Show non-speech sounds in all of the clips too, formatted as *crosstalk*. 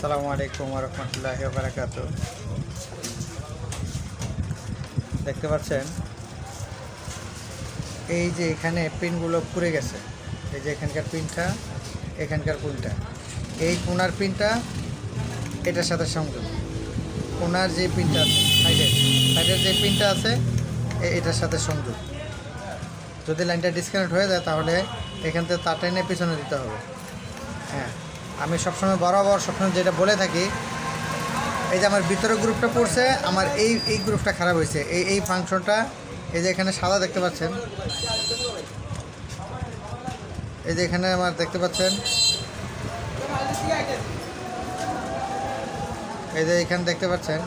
আসসালামু আলাইকুম রহমতুল্লাহ বারাকাত দেখতে পাচ্ছেন? এই যে এখানে পিনগুলো পুড়ে গেছে। এই যে এখানকার পিনটা এখানকার পিনটা এই কোনার পিনটা, এটার সাথে সংযোগ। কোনার যে পিনটা আছে, সাইডের সাইডের যে পিনটা আছে এটার সাথে সংযোগ। যদি লাইনটা ডিসকানেক্ট হয়ে যায়, তাহলে এখান থেকে তার টেনে পিছনে দিতে হবে। আমি সবসময় বরাবর, সবসময় যেটা বলে থাকি, এই যে আমার ভিতরে গ্রুপটা পড়ছে, আমার এই এই গ্রুপটা খারাপ হয়েছে। এই এই ফাংশনটা, এই যে এখানে সাদা দেখতে পাচ্ছেন, এই যে এখানে আমার দেখতে পাচ্ছেন, এই যে এখানে দেখতে পাচ্ছেন,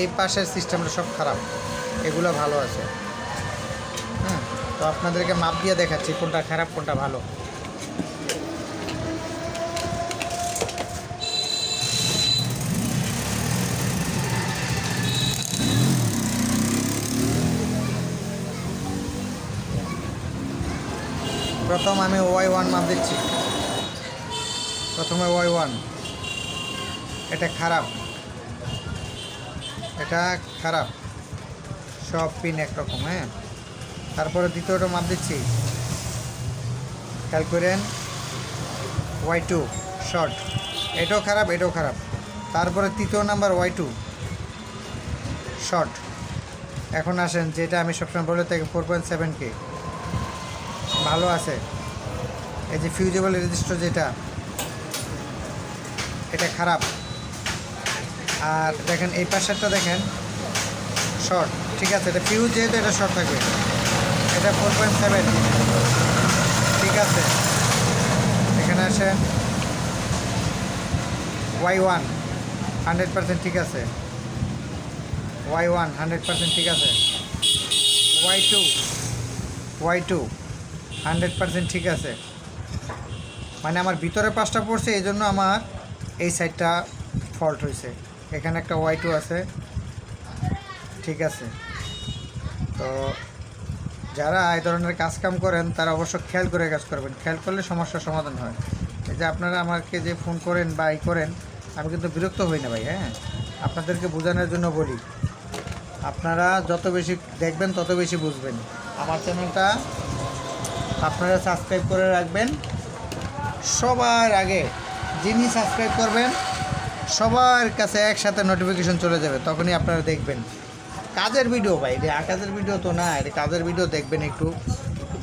এই পাশের সিস্টেমটা সব খারাপ, এগুলো ভালো আছে। হুম, তো আপনাদেরকে মাপ দিয়ে দেখাচ্ছি কোনটা খারাপ, কোনটা ভালো। প্রথম আমি ওয়াই ওয়ান মাপ দিচ্ছি। প্রথমে ওয়াই ওয়ান। এটা খারাপ। এটা খারাপ। সব পিন একরকম হ্যাঁ? তারপরে দ্বিতীয়টা মাপ দিচ্ছি। খেয়াল ওয়াই টু, শর্ট। এটাও খারাপ এটাও খারাপ। তারপরে তৃতীয় নাম্বার ওয়াই টু, শর্ট। এখন আসেন, যেটা আমি সবসময় বলে থাকি ফোর পয়েন্ট সেভেন কে ভালো আছে। এই যে ফিউজেবল রেজিস্টার যেটা, এটা খারাপ। আর দেখেন, এই পাশেরটা দেখেন শর্ট ঠিক আছে? এটা ফিউজ যেহেতু এটা শর্ট থাকবে। এটা ফোর পয়েন্ট সেভেন ঠিক আছে? এখানে আসেন ওয়াই ওয়ান হান্ড্রেড পার্সেন্ট ঠিক আছে। ওয়াই ওয়ান হান্ড্রেড পার্সেন্ট ঠিক আছে। Y two Y two hundred percent ঠিক আছে। মানে আমার ভিতরে পাঁচটা পড়ছে এই জন্য আমার এই সাইডটা ফল্ট হয়েছে। এখানে একটা ওয়াই টু আছে। ঠিক আছে। তো যারা এই ধরনের কাজ কাম করেন, তারা অবশ্য খেয়াল করে কাজ করবেন। খেয়াল করলে সমস্যার সমাধান হয়। এই যে আপনারা আমাকে যে ফোন করেন বা ই করেন, আমি কিন্তু বিরক্ত হই না ভাই হ্যাঁ? আপনাদেরকে বোঝানোর জন্য বলি, আপনারা যত বেশি দেখবেন, তত বেশি বুঝবেন। আমার চ্যানেলটা আপনারা সাবস্ক্রাইব করে রাখবেন। সবার আগে যিনি সাবস্ক্রাইব করবেন, সবার কাছে একসাথে নোটিফিকেশন চলে যাবে, তখনই আপনারা দেখবেন। কাজের ভিডিও ভাই, এটা আকাজের ভিডিও তো না, এটা কাজের ভিডিও দেখবেন একটু।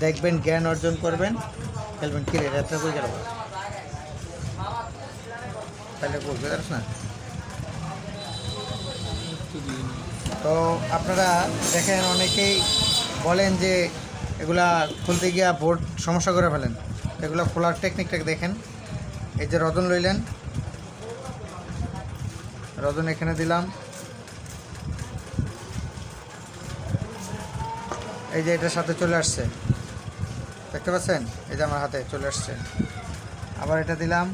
দেখবেন, জ্ঞান অর্জন করবেন। খেলবেন, কি রে রাত্রে করে গেল? তাহলে বলবে জানিস না? তো আপনারা দেখেন, অনেকেই বলেন যে এগুলা খুলতে গিয়া বোর্ড সমস্যা করে ফেলেন। এগুলো খোলার টেকনিকটা দেখেন। এই যে রদন লইলেন। রদন এখানে দিলাম। এই যে এটার সাথে চলে আসছে। দেখতে পাচ্ছেন? এই যে আমার হাতে চলে আসছে। আবার এটা দিলাম।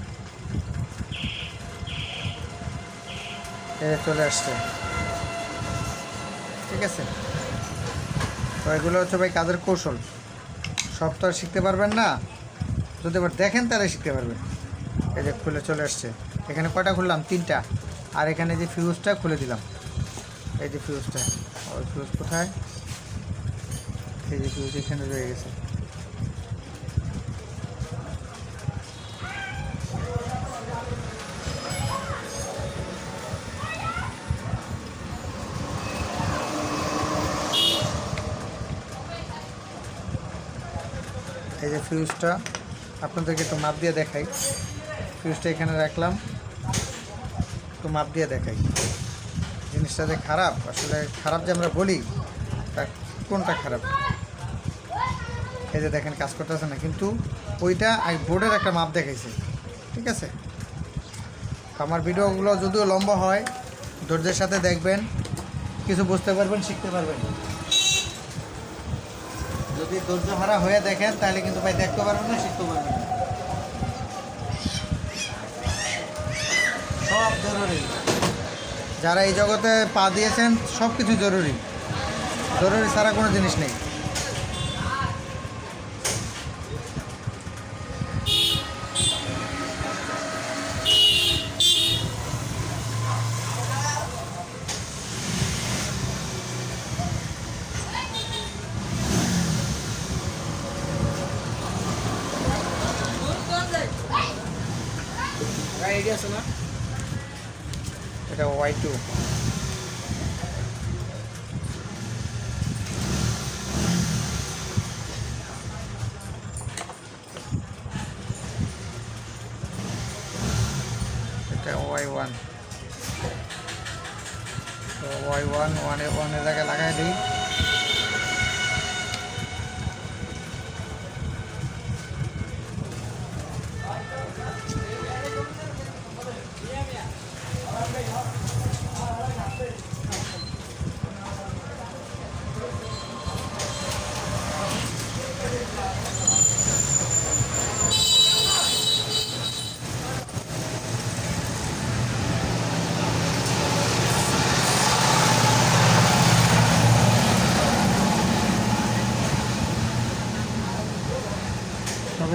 এই চলে আসছে। ঠিক আছে? তো এগুলো হচ্ছে ভাই কাজের কৌশল। সব তো আর শিখতে পারবেন না। যদি এবার দেখেন তাহলে শিখতে পারবেন। এই যে খুলে চলে আসছে। এখানে কটা খুললাম? তিনটা। আর এখানে যে ফিউজটা খুলে দিলাম। এই যে ফিউজটা ওই ফিউজ কোথায়? এই যে ফিউজ এখানে রয়ে গেছে। ফিউজটা আপনাদেরকে একটু মাপ দিয়ে দেখাই। ফিউজটা এখানে রাখলাম। একটু মাপ দিয়ে দেখাই। জিনিসটা যে খারাপ, আসলে খারাপ যে আমরা বলি, তা কোনটা খারাপ? এই যে দেখেন, কাজ করতেছে না, কিন্তু ওইটা বোর্ডের একটা মাপ দেখাইছে। ঠিক আছে? আমার ভিডিওগুলো যদিও লম্বা হয়, ধৈর্যের সাথে দেখবেন, কিছু বুঝতে পারবেন, শিখতে পারবেন। যদি ধৈর্য হারা হয়ে দেখেন, তাহলে কিন্তু ভাই দেখতে পারবেন না, শিখতে পারবেন না। সব জরুরি। যারা এই জগতে পা দিয়েছেন সব কিছু জরুরি। জরুরি ছাড়া কোনো জিনিস নেই।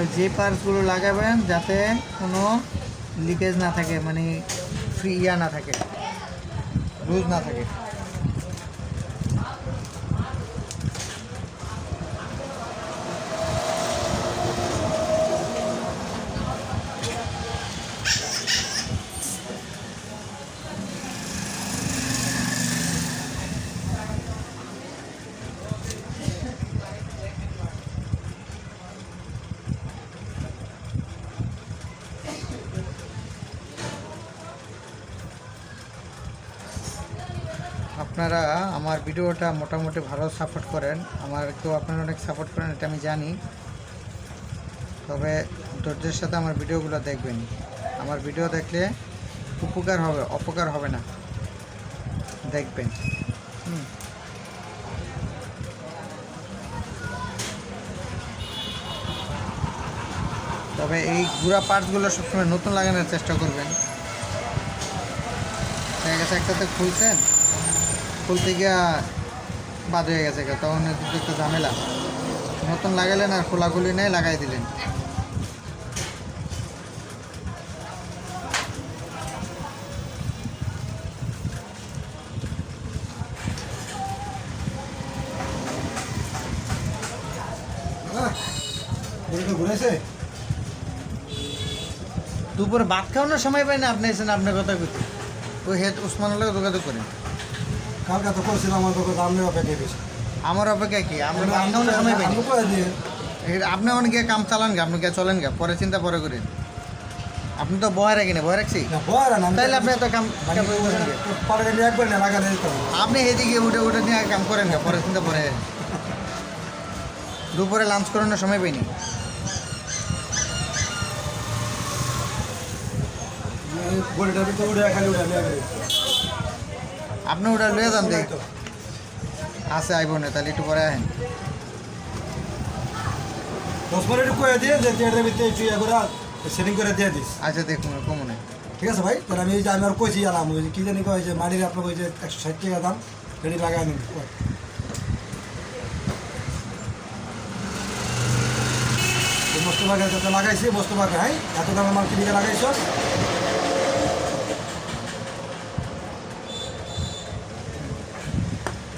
তবে যে পার্টসগুলো লাগাবেন যাতে কোনো লিকেজ না থাকে মানে ফ্রি ইয়া না থাকে লুজ না থাকে। আপনারা আমার ভিডিওটা মোটামুটি ভালো সাপোর্ট করেন। আমার কেউ আপনারা অনেক সাপোর্ট করেন, এটা আমি জানি। তবে ধৈর্যের সাথে আমার ভিডিওগুলো দেখবেন। আমার ভিডিও দেখলে উপকার হবে, অপকার হবে না। দেখবেন। তবে এই গুঁড়া পার্টসগুলো সবসময় নতুন লাগানোর চেষ্টা করবেন। দেখা গেছে একটাতে খুলছেন? খুলতে গিয়া বাদ হয়ে গেছে গা, তখন একটু ঝামেলা। নতুন লাগালেন আর খোলাখুলি নেই লাগাই দিলেন। দুপুরে ভাত খাওয়ানোর সময় পাই না আপনি এসেন আপনার কথা করতে ওই হেড উসমানের লোক যোগাযোগ করেন। কালকে তো করছিলাম আমার তোকে দাম নেওয়া বেশি। আমার অপেক্ষা কি? আমরা সময় পাই আপনি গিয়ে কাম চালান গা আপনি চলেন গা পরে চিন্তা পরে করেন আপনি তো বয় রাখি না বয় রাখছি? না না তাইলে আপনি এত কাম না হবে। আপনি এদিকে উঠে উঠে নিয়ে কাম করেন গা পরে চিন্তা পরে। দুপুরে লাঞ্চ করানোর সময় পাইনি বডিটার ভিতরে উঠে খালি উঠে আপনি ওটা লয়ে যান দেখ। আছে আইব না তাহলে একটু পরে আহেন। দশ মিনিট কয়ে দিয়ে যে থিয়েটারের ভিতরে একটু ইয়ে করে সেটিং করে দিয়ে দিস। আচ্ছা দেখুন কমনে ঠিক আছে ভাই? তাহলে আমি আমি আর কইছি আলাম কি জানি কয় যে মাটির আপনার যে একশো ষাট টাকা দাম রেডি লাগাই নিন মোস্তফাকে যাতে লাগাইছি মোস্তফাকে হ্যাঁ? এত দামের মাল কিনে লাগাইছ?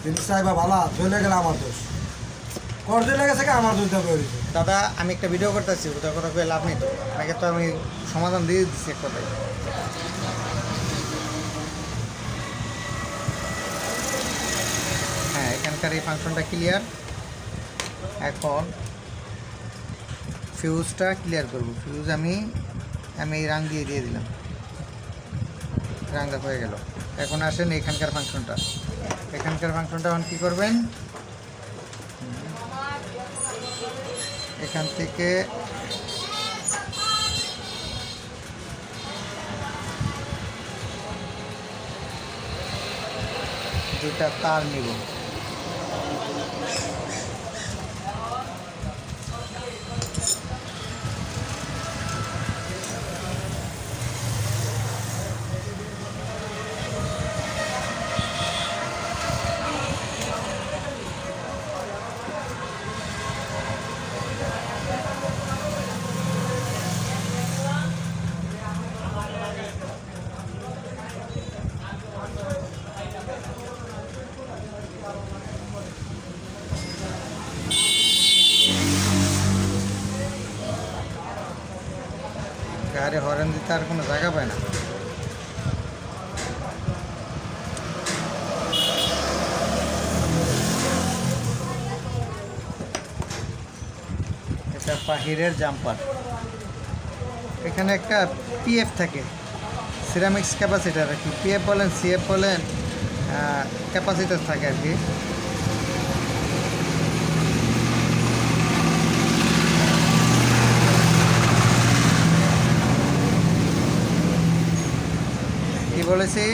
জিনিস চাইবা ভালো চলে গেলে আমার দোষ। কর চলে গেছে কি? আমার দোষ হয়েছে দাদা, আমি একটা ভিডিও করতেছি ওটার কথা কয়ে লাভ নেই তো। আপনাকে তো আমি সমাধান দিয়ে দিচ্ছি এক কথায়। হ্যাঁ এখানকার এই ফাংশনটা ক্লিয়ার এখন ফিউজটা ক্লিয়ার করব। ফিউজ আমি আমি এই রাং দিয়ে দিয়ে দিলাম। রাংটা হয়ে গেল। এখন আসেন এখানকার ফাংশনটা এখানকার ফাংশনটা অন কী করবেন? এখান থেকে দুটা তার নিব। আর কোনো জায়গা পায় না। এটা পাহিরের জাম্পার। এখানে একটা পিএফ থাকে সিরামিক্স ক্যাপাসিটার আর কি। পিএফ বলেন সিএফ বলেন ক্যাপাসিটার থাকে আর কি। বলেছি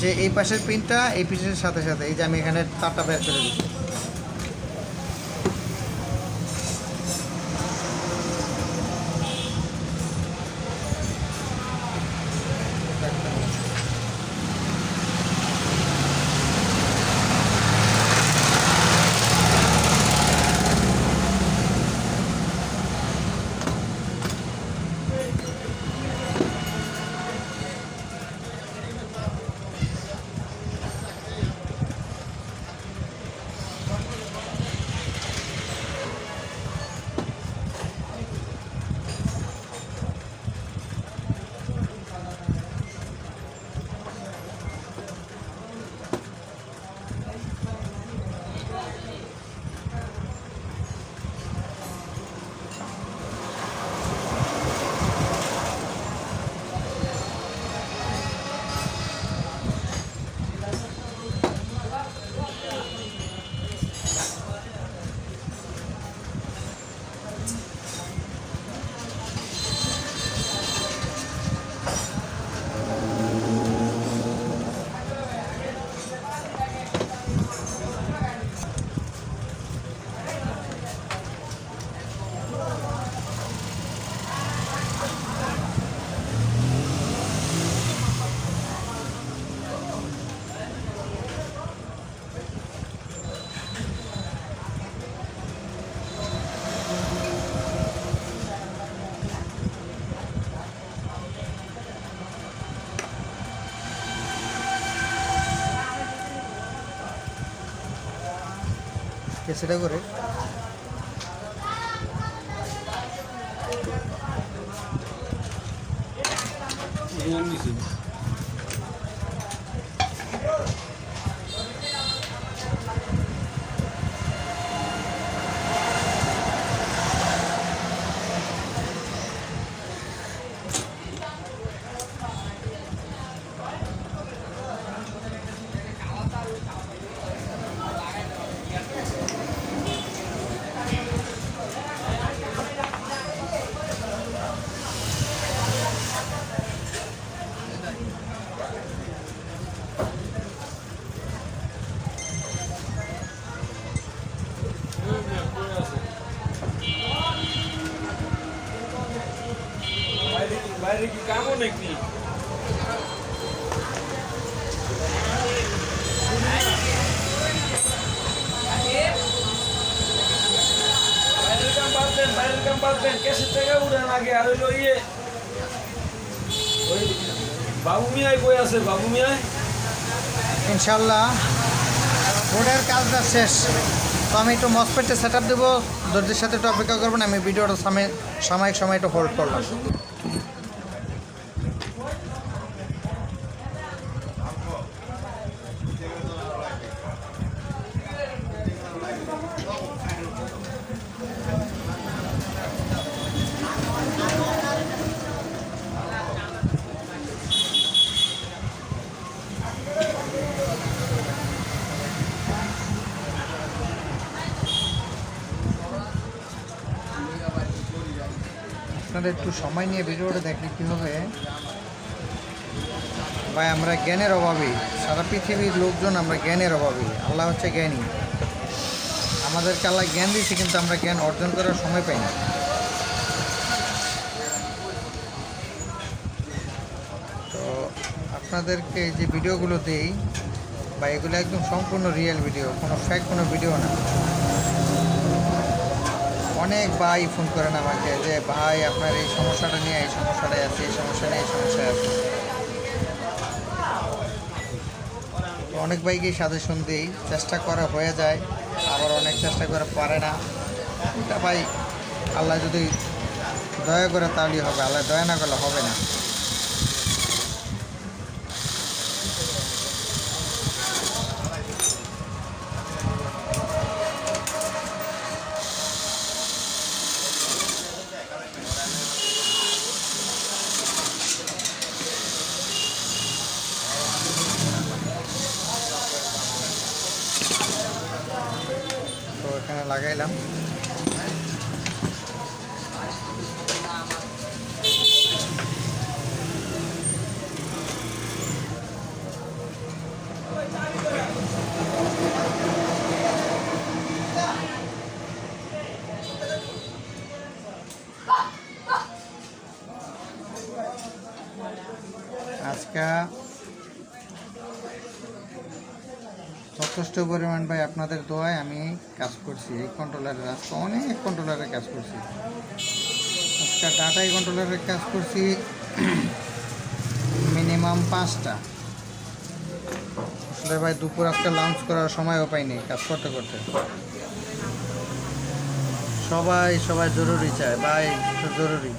যে এই পাশের পিনটা এই পিসের সাথে সাথে, এই যে আমি এখানে তারটা বের করে দিচ্ছি। সেটা করে উড়ান আগে, আর ইয়ে। ওই বাবু বই আছে? বাবু ইনশাল্লাহ। রোডের কাজটা শেষ। তো আমি একটু মসপেটে সেট আপ দেবো। দর্জির সাথে একটু অপেক্ষা করবেন, আমি ভিডিওটা সময় সাময়িক সময় একটু হোল্ড করলাম। আপনারা একটু সময় নিয়ে ভিডিওটা দেখলে কী হবে? ভাই, আমরা জ্ঞানের অভাবী। সারা পৃথিবীর লোকজন আমরা জ্ঞানের অভাবী। আল্লাহ হচ্ছে জ্ঞানী। আমাদেরকে আল্লাহ জ্ঞান দিয়েছে, কিন্তু আমরা জ্ঞান অর্জন করার সময় পাই না। তো আপনাদেরকে যে ভিডিওগুলো দিই বা এগুলো একদম সম্পূর্ণ রিয়েল ভিডিও কোনো ফ্যাক কোনো ভিডিও না। অনেক ভাই ফোন করেন আমাকে যে, ভাই, আপনার এই সমস্যাটা নিয়ে, এই সমস্যাটাই আছে, এই সমস্যা নিয়ে, এই সমস্যা আছে। অনেক ভাইকে সাজেশন দিই। চেষ্টা করা হয়ে যায়, আবার অনেক চেষ্টা করে পারে না। এটা ভাই, আল্লাহ যদি দয়া করে তাহলেই হবে, আল্লাহ দয়া না করলে হবে না তো এখানে লাগাইলাম যথেষ্ট পরিমাণ ভাই আপনাদের দোয়ায় আমি কাজ করছি। এই কন্ট্রোলারের আজকে অনেক কন্ট্রোলারে কাজ করছি। আজকে ডাটাই কন্ট্রোলারে কাজ করছি *clears throat* মিনিমাম পাঁচটা। আসলে ভাই দুপুর আজকে লাঞ্চ করার সময়ও পাইনি কাজ করতে করতে। সবাই সবাই জরুরি চায়, ভাই জরুরি।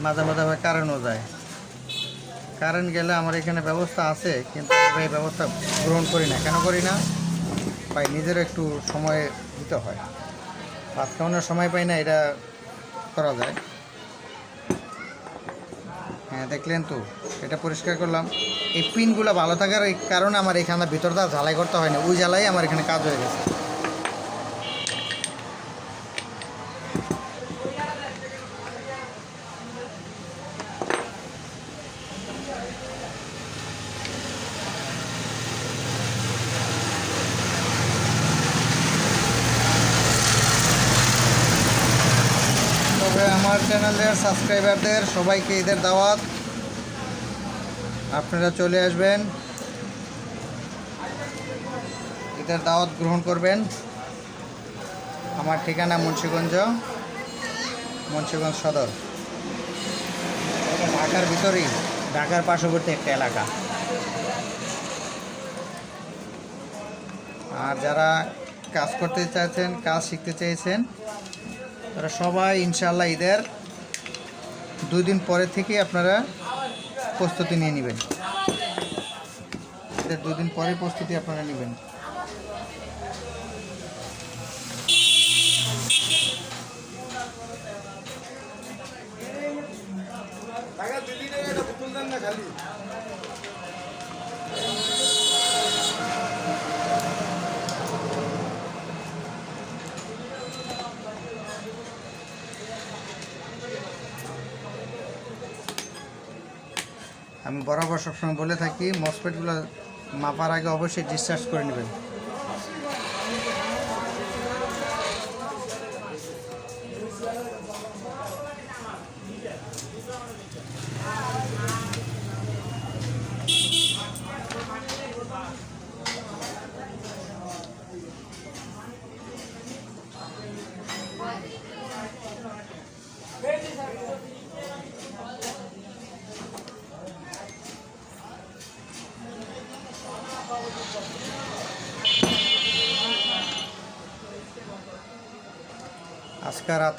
মাঝে মাঝে ভাই কারেন্টও যায়। কারেন্ট গেলে আমার এখানে ব্যবস্থা আছে, কিন্তু এই ব্যবস্থা গ্রহণ করি না। কেন করি না? ভাই নিজের একটু সময় দিতে হয়। ভাত খাওয়ানোর সময় পাই না, এটা করা যায়। হ্যাঁ দেখলেন তো, এটা পরিষ্কার করলাম। এই পিনগুলো ভালো থাকার কারণে আমার এখানে ভিতরটা ঝালাই করতে হয় না, ওই জ্বালাই আমার এখানে কাজ হয়ে গেছে তবে আমার চ্যানেলের সাবস্ক্রাইবারদের, সবাইকে ঈদের দাওয়াত। আপনারা চলে আসবেন। ঈদের দাওয়াত গ্রহণ করবেন। আমার ঠিকানা মুন্সীগঞ্জ মুন্সীগঞ্জ সদর। ঢাকার ভিতরেই, ঢাকার পার্শ্ববর্তী একটা এলাকা। আর যারা কাজ করতে চাইছেন, কাজ শিখতে চেয়েছেন তারা সবাই ইনশাল্লাহ ঈদের দুই দিন পরে থেকে আপনারা প্রস্তুতি নিয়ে নেবেন। দুদিন পরে প্রস্তুতি আপনারা নেবেন। আমি বরাবর সবসময় বলে থাকি মসপেটগুলো মাপার আগে অবশ্যই ডিসচার্জ করে নেবেন।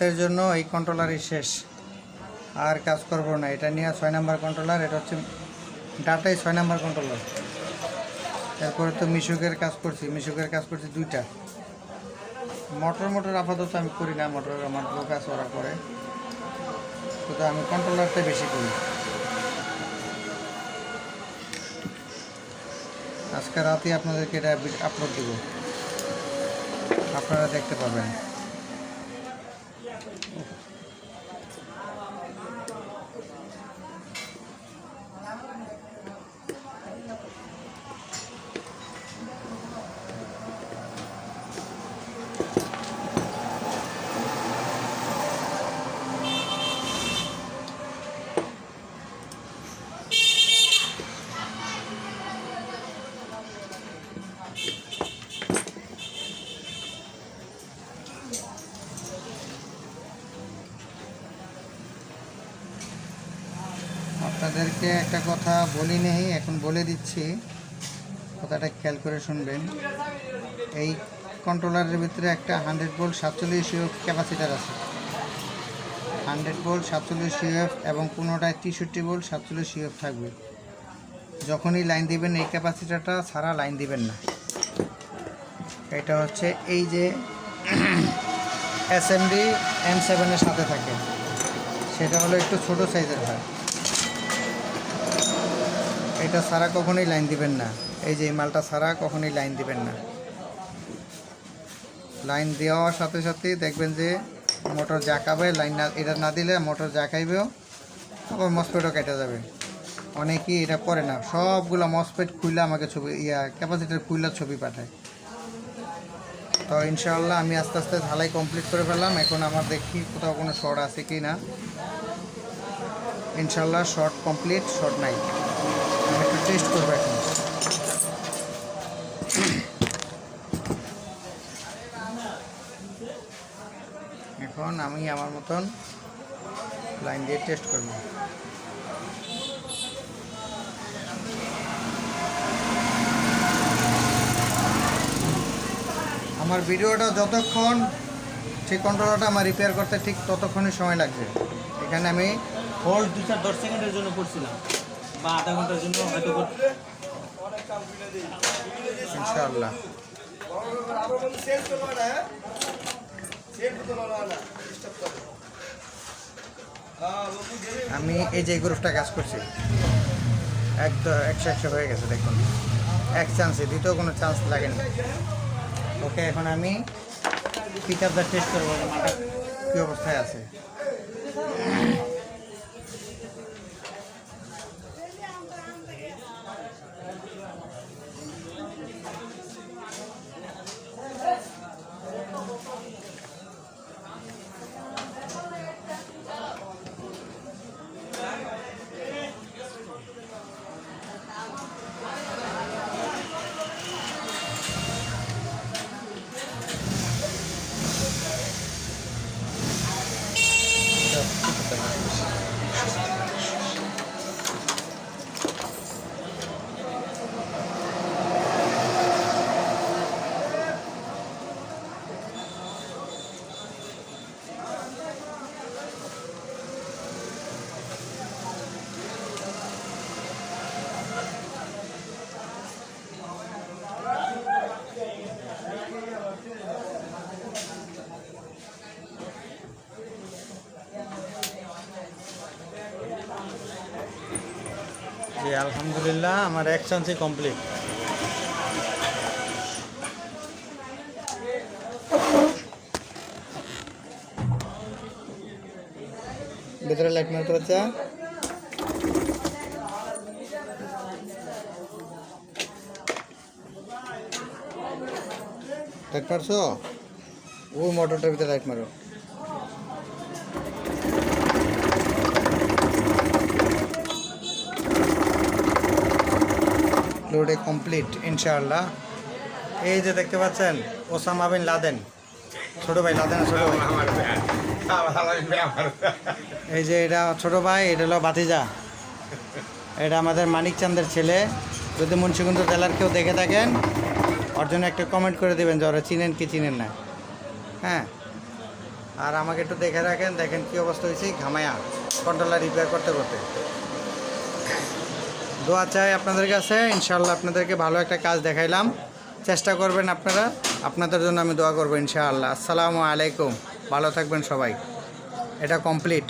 রাতের জন্য এই কন্ট্রোলারই শেষ। আর কাজ করব না, এটা নিয়ে ছয় নাম্বার কন্ট্রোলার এটা হচ্ছে ডাটাই ছয় নাম্বার কন্ট্রোলার তারপরে তো মিশুকের কাজ করছি, মিশুকের কাজ করছি দুইটা। মোটর মোটর আপাতত আমি করি না মোটর আমার লোক আছে, ওরা করে। কিন্তু আমি কন্ট্রোলারটাই বেশি করি। আজকে রাতে আপনাদেরকে এটা আপলোড দেব। আপনারা দেখতে পাবেন। আপনাদেরকে একটা কথা বলি নেই, এখন বলে দিচ্ছি। কথাটা খেয়াল করে শুনবেন। এই কন্ট্রোলারের ভিতরে একটা হান্ড্রেড বোল্ট সাতচল্লিশ ক্যাপাসিটার আছে। হান্ড্রেড বোল্ট সাতচল্লিশ ইউএফ এবং পনেরোটায় তেষট্টি বোল্ট সাতচল্লিশ ইউএফ থাকবে। যখনই লাইন দিবেন, এই ক্যাপাসিটারটা ছাড়া লাইন দিবেন না। এটা হচ্ছে এই যে এসএমডি এম সেভেনের সাথে থাকে। সেটা হলো একটু ছোট সাইজের হয়। এটা সারা কখনোই লাইন দিবেন না। এই যে এই মালটা ছাড়া কখনোই লাইন দিবেন না। লাইন দেওয়ার সাথে সাথে দেখবেন যে মোটর জাকাবে লাইন না এটা না দিলে মোটর জাকাইবেও আবার মসপেটও কেটে যাবে। অনেকেই এটা করে না। সবগুলো মসপেট খুললে আমাকে ছবি ইয়া, ক্যাপাসিটার খুললে ছবি পাঠায়। তো ইনশাআল্লাহ আমি আস্তে আস্তে ঢালাই কমপ্লিট করে ফেললাম। এখন আমার দেখি কোথাও কোনো শর্ট আছে কি না ইনশাআল্লাহ শর্ট কমপ্লিট, শর্ট নাই। টেস্ট করব এখন। এখন আমি আমার মতন লাইন দিয়ে টেস্ট করব। আমার ভিডিওটা যতক্ষণ ঠিক কন্ট্রোলটা আমার রিপেয়ার করতে ঠিক ততক্ষণই সময় লাগবে। এখানে আমি হোল্ড দু চার দশ সেকেন্ডের জন্য করছিলাম। আধা ঘণ্টার জন্য হয়তো আমি এই যে গ্রুপটা কাজ করছি, একদম একশো একশো হয়ে গেছে, দেখুন। এক চান্সে দ্বিতীয় কোনো চান্স লাগেনি। ওকে, এখন আমি পিক আপটা টেস্ট করব যে কী অবস্থায় আছে। আলহামদুলিল্লাহ, আমার এক চান্সই কমপ্লিট ভিতরে লাইট মারতে বাচ্চা লাইট মারছো? ওই মোটরটার ভিতরে লাইট মারো। লোডে কমপ্লিট ইনশাআল্লাহ। এই যে দেখতে পাচ্ছেন, ওসামা বিন লাদেন। ছোট ভাই, লাদেন ছোট ভাই? এই যে এটা ছোট ভাই, এটা হলো বাতিজা এটা আমাদের মানিক চান্দের ছেলে। যদি মুন্সিগঞ্জ জেলার কেউ দেখে থাকেন, ওর জন্য একটা কমেন্ট করে দেবেন যে ওরা চিনেন কি চিনেন না। হ্যাঁ? আর আমাকে একটু দেখে রাখেন, দেখেন কি অবস্থা হয়েছে, ঘামায়া কন্ট্রোলার রিপেয়ার করতে করতে। দোয়া চাই আপনাদের কাছে। ইনশাল্লাহ আপনাদেরকে ভালো একটা কাজ দেখাইলাম। চেষ্টা করবেন আপনারা। আপনাদের জন্য আমি দোয়া করব ইনশাআল্লাহ। আসসালামু আলাইকুম। ভালো থাকবেন সবাই। এটা কমপ্লিট